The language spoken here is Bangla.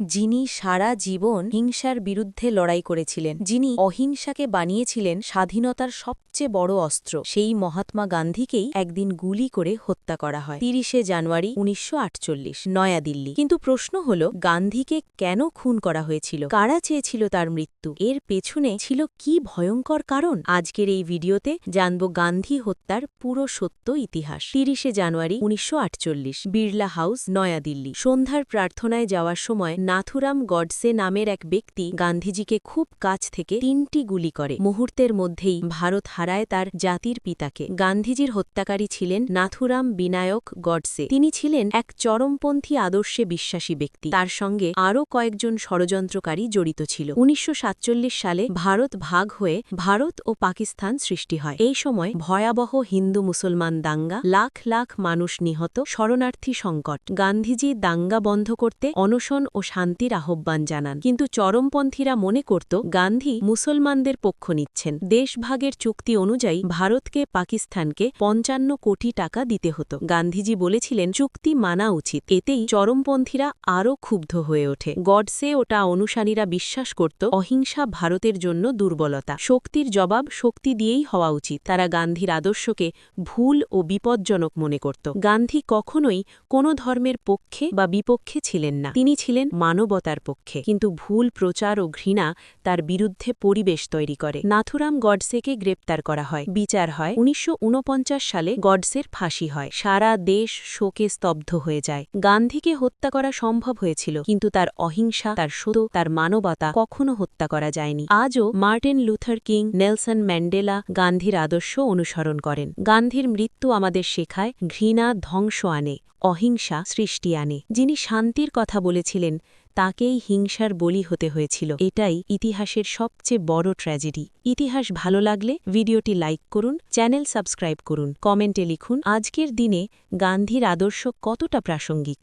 যিনি সারা জীবন হিংসার বিরুদ্ধে লড়াই করেছিলেন, যিনি অহিংসাকে বানিয়েছিলেন স্বাধীনতার সবচেয়ে বড় অস্ত্র, সেই মহাত্মা গান্ধীকেই একদিন গুলি করে হত্যা করা হয়। তিরিশে জানুয়ারি উনিশশো আটচল্লিশ, নয়াদিল্লি। কিন্তু প্রশ্ন হল, গান্ধীকে কেন খুন করা হয়েছিল? কারা চেয়েছিল তার মৃত্যু? এর পেছনে ছিল কি ভয়ঙ্কর কারণ? আজকের এই ভিডিওতে জানব গান্ধী হত্যার পুরো সত্য ইতিহাস। তিরিশে জানুয়ারি উনিশশো আটচল্লিশ, বিড়লা হাউস, নয়াদিল্লি। সন্ধ্যার প্রার্থনায় যাওয়ার সময় নাথুরাম গডসে নামের এক ব্যক্তি গান্ধীজিকে খুব কাছ থেকে তিনটি গুলি করে। মুহূর্তের মধ্যেই ভারত হারায় তার জাতির পিতাকে। গান্ধীজির হত্যাকারী ছিলেন নাথুরাম বিনায়ক গডসে। তিনি ছিলেন এক চরমপন্থী আদর্শে বিশ্বাসী ব্যক্তি। তার সঙ্গে আরও কয়েকজন ষড়যন্ত্রকারী জড়িত ছিল। উনিশশো সাতচল্লিশ সালে ভারত ভাগ হয়ে ভারত ও পাকিস্তান সৃষ্টি হয়। এই সময় ভয়াবহ হিন্দু মুসলমান দাঙ্গা লাখ লাখ মানুষ নিহত, শরণার্থী সংকট। গান্ধীজি দাঙ্গা বন্ধ করতে অনশন ও শান্তির আহ্বান জানান। কিন্তু চরমপন্থীরা মনে করত, গান্ধী মুসলমানদের পক্ষ নিচ্ছেন। দেশভাগের চুক্তি অনুযায়ী ভারতকে পাকিস্তানকে পঞ্চান্ন কোটি টাকা দিতে হতো। গান্ধীজি বলেছিলেন, চুক্তি মানা উচিত। এতেই চরমপন্থীরা আরও ক্ষুব্ধ হয়ে ওঠে। গডসে ওটা অনুসারীরা বিশ্বাস করত, অহিংসা ভারতের জন্য দুর্বলতা। শক্তির জবাব শক্তি দিয়েই হওয়া উচিত। তারা গান্ধীর আদর্শকে ভুল ও বিপজ্জনক মনে করত। গান্ধী কখনোই কোনো ধর্মের পক্ষে বা বিপক্ষে ছিলেন না। তিনি ছিলেন মানবতার পক্ষে। কিন্তু ভুল, প্রচার ও ঘৃণা তার বিরুদ্ধে পরিবেশ তৈরি করে। নাথুরাম গডসেকে গ্রেপ্তার করা হয়। বিচার হয় উনিশশো উনপঞ্চাশ সালে গডসের ফাঁসি হয়। সারা দেশ শোকে স্তব্ধ হয়ে যায়। গান্ধীকে হত্যা করা সম্ভব হয়েছিল, কিন্তু তার অহিংসা, তার সত্য, তার মানবতা কখনো হত্যা করা যায়নি। আজও Martin Luther King, Nelson Mandela গান্ধীর আদর্শ অনুসরণ করেন। গান্ধীর মৃত্যু আমাদের শেখায়, ঘৃণা ধ্বংস আনে। অহিংসা সৃষ্টি আনে। যিনি শান্তির কথা বলেছিলেন, তাকেই হিংসার বলি হতে হয়েছিল। এটাই ইতিহাসের সবচেয়ে বড় ট্র্যাজেডি। ইতিহাস ভালো লাগলে ভিডিওটি লাইক করুন, চ্যানেল সাবস্ক্রাইব করুন। কমেন্টে লিখুন, আজকের দিনে গান্ধীর আদর্শ কতটা প্রাসঙ্গিক?